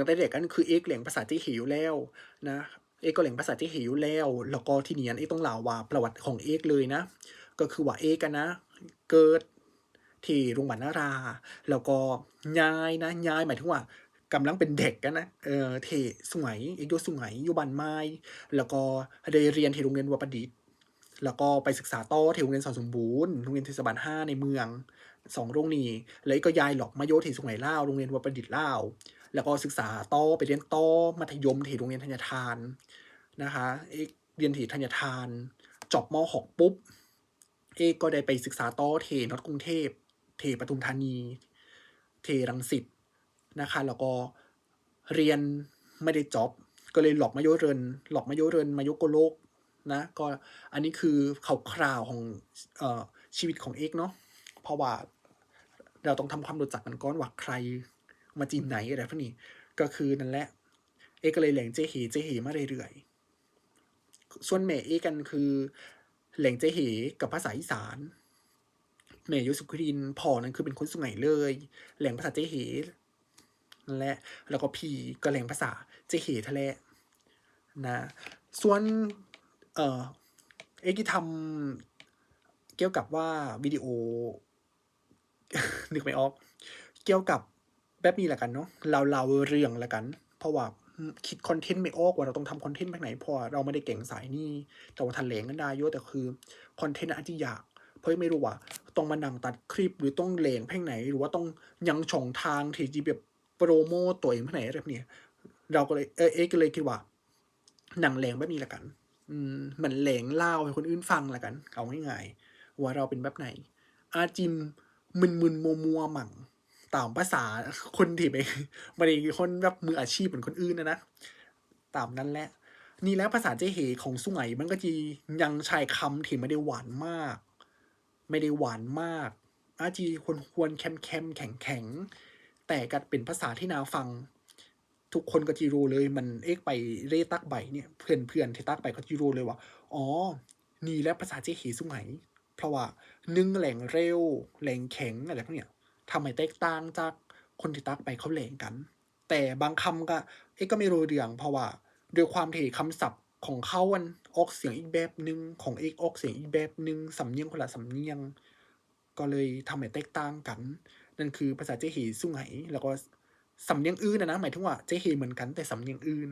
ตั้งแต่เด็กกันคือเอกเหลียงภาษาเจหิวแล้วนะเอกก็เหลียงภาษาเจหิวแล้ว แล้วก็ที่นี้เอกต้องเล่าว่าประวัติของเอกเลยนะ ก็คือว่าเอกกันนะ เกิดที่โรงพยาบาลนารา แล้วก็ย้ายนะย้ายหมายถึงว่ากำลังเป็นเด็กกันนะ เออเทสมัยเอกยู่สมัยอยู่บ้านไม้ แล้วก็ได้เรียนที่โรงเรียนวัดประดิษฐ์แล้วก็ไปศึกษาต่อที่โรงเรียนสอนสมบูรณ์ โรงเรียนเทศบาลห้าในเมืองสองโรงนี้ แล้วก็ย้ายหลอกมาโยที่สุไหงเล่า โรงเรียนวัดประดิษฐ์เล่า แล้วก็ศึกษาต่อไปเรียนต่อมัธยมที่โรงเรียนธัญทานนะคะเอกเรียนที่ธัญทานจบม .6 ปุ๊บ เอกก็ได้ไปศึกษาต่อเทนอตกรุงเทพ เทปทุมธานี เทรังสิตนะคะแล้วก็เรียนไม่ได้จบก็เลยหลอกมาโยเรินหลอกมาโยเรินมาโยโกโลกนะก็อันนี้คือข่าวคราวของเอ่อชีวิตของเอกเนาะเพราะว่าเราต้องทำความรู้จักกันก่อนว่าใคร มาจีนไหนอะไรพวกนี้ก็คือนั่นแหละ เอก็เลยแหล่งเจเหเจเหมาเรื่อยๆส่วนแม่เอกันคือแหล่งเจเหกับภาษาอีสานแม่ยุสุขรินทร์พ่อนั้นคือเป็นคนสุไหงเลย แหล่งภาษาเจเหนั่นแหละ แล้วก็พีก็แหล่งภาษาเจเหทะเลนะส่วนเออเอกที่ทำเกี่ยวกับว่าวิดีโอนึกไม่ออก เกี่ยวกับ แบบนี้แหละกันเนาะเราเราเรื่องละกัน เพราะว่าคิดคอนเทนต์ไม่ออกว่าเราต้องทำคอนเทนต์แบบไหนเพราะเราไม่ได้เก่งสายนี่แต่ว่าทันแหลงกันได้เยอะแต่คือคอนเทนต์อาจจะยากเพราะไม่รู้ว่าต้องมานั่งตัดคลิปหรือต้องเลงเพลงไหน หรือว่าต้องยังช่องทางที่จะแบบโปรโมตตัวเองเพลงไหนอะไรแบบเนี้ยเราก็เลยเออเอ๊ะก็เลยคิดว่าหนังแหลงแบบนี้ละกัน อืมเหมือนแหลงเล่าให้คนอื่นฟังละกัน เอาง่ายๆว่าเราเป็นแบบไหน อาจิมมึนมึนมัวมัวหมั่ง ตามภาษาคนที่ไปไม่ได้คนแบบมืออาชีพเหมือนคนอื่นนะนะตามนั้นแหละ นี่แล้วภาษาเจเหของสุไหงมันก็จะยังใช้คำที่ไม่ได้หวานมาก ไม่ได้หวานมากอาจีควรควรแคมแคมแข็งแข็งแต่ก็เป็นภาษาที่นาฟัง ทุกคนก็จีรู้เลยมันเอกไปเรตักใบเนี่ยเพื่อนเพื่อนที่ตักใบก็จีรู้เลยว่าอ๋อ นี่แล้วภาษาเจเหสุไหงเพราะว่าหนึ่งแหล่งเร็วแหล่งแข็งอะไรพวกเนี้ย ทำไมแตกต่างจากคนที่ตักไปเขาแหลงกัน แต่บางคำก็เอกก็ไม่รู้เรื่องเพราะว่าด้วยความที่คำศัพท์ของเขาอันออกเสียงอีกแบบหนึ่งของเอกออกเสียงอีกแบบหนึ่งสำเนียงคนละสำเนียง ก็เลยทำให้แตกต่างกัน นั่นคือภาษาเจเหสุไหแล้วก็สำเนียงอื่นนะนะหมายถึงว่าเจเหเหมือนกันแต่สำเนียงอื่น